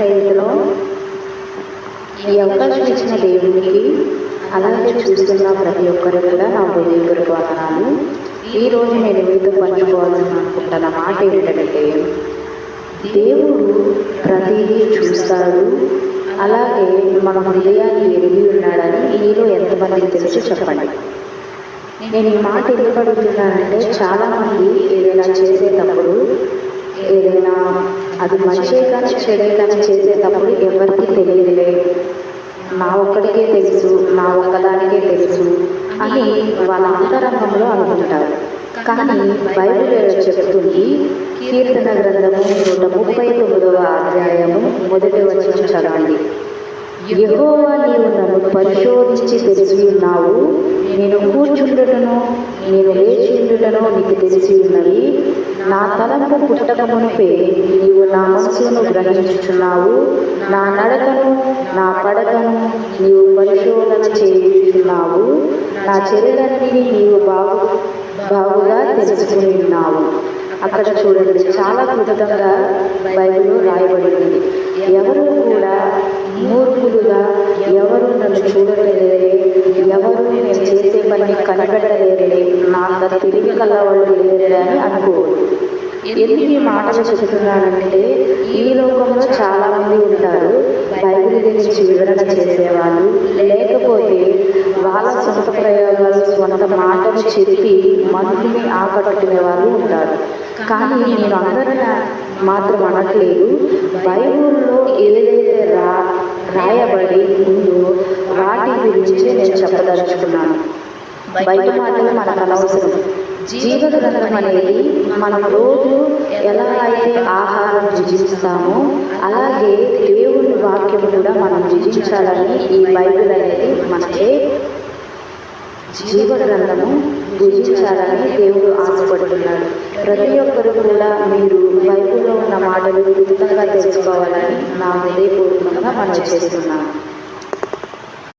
రైతులో ఈ అవకాశం ఇచ్చిన దేవునికి అలాగే చూస్తున్న ప్రతి ఒక్కరు కూడా నా హృదయపూర్వక వందనాలు. ఈ రోజు నేను మీతో పంచుకోవాలని అనుకుంటున్న మాట ఏంటంటే దేవుడు ప్రతిదీ చూస్తాడు అలాగే మన హృదయాన్ని ఎరిగి ఉన్నాడని మీలో ఎంతమందికి తెలిసి చెప్పండి. నేను ఈ మాట ఎందుకు అడుగుతున్నానంటే చాలామంది ఏదైనా చేసేటప్పుడు అది మంచి కానీ చెడే కానీ చేసేటప్పుడు ఎవరికి తెలియదులే. నా ఒక్కడికే తెలుసు నా ఒక్కదానికే తెలుసు అని వాళ్ళ అంతరంగంలో అనుకుంటారు. కానీ బైబిల్ చెప్తుంది కీర్తన గ్రంథము నూట ముప్పై తొమ్మిదవ అధ్యాయము మొదటి వచనం చదవండి. యెహోవా నీవు నన్ను పరిశోధించి తెలిసి ఉన్నావు. నేను కూర్చుండుటను నేను ఏ ఉండుటను నీకు తెలిసి ఉన్నవి నా తలంపు పుట్టకమునిపే నీవు నా మనసును గ్రహించుచున్నావు. నా నడకను నా పడకను నీవు పరిశోధన చేయుచున్నావు. నా చర్యలన్నీ నీవు బాగు బాగుగా తెలుసుకుని ఉన్నావు. అక్కడ చూడండి చాలా క్లుప్తంగా బైబిల్లో రాయబడింది. ఎవరు కూడా మూర్ఖులుగా ఎవరు నన్ను చూడలేదు. కనిపెట్టలేరే నా అంత తెలివి కలవాళ్ళు లేరే అని అనుకోవద్దు ఎందుకు ఈ మాటలు చెబుతున్నానంటే ఈ లోకంలో చాలా మంది ఉంటారు బైబిల్ గురించి వివరణ చేసేవాళ్ళు. లేకపోతే వాళ్ళ సొంత ప్రయోగాలు సొంత మాటలు చెప్పి మనుషుల్ని ఆకట్టుకునే వాళ్ళు ఉంటారు. కానీ నేను అందరిని మాత్రం అనట్లేదు. బైబిల్లో ఏదైతే రా రాయబడి ఉందో వాటి గురించి నేను చెప్పదలుచుకున్నాను. బయట మాటలు మనకు అనవసరం జీవ గ్రంథం అనేది మనం రోజు ఎలా అయితే ఆహారం భుజిస్తామో అలాగే దేవుని వాక్యం కూడా మనం భుజించాలని ఈ బైబిల్ అనేది మనకే జీవ గ్రంథము భుజించాలని దేవుడు ఆశపడుతున్నాడు. ప్రతి ఒక్కరు కూడా మీరు బైబిల్లో ఉన్న మాటలు క్లుప్తంగా తెలుసుకోవాలని నా హృదయపూర్వకంగా మనం చేస్తున్నాను.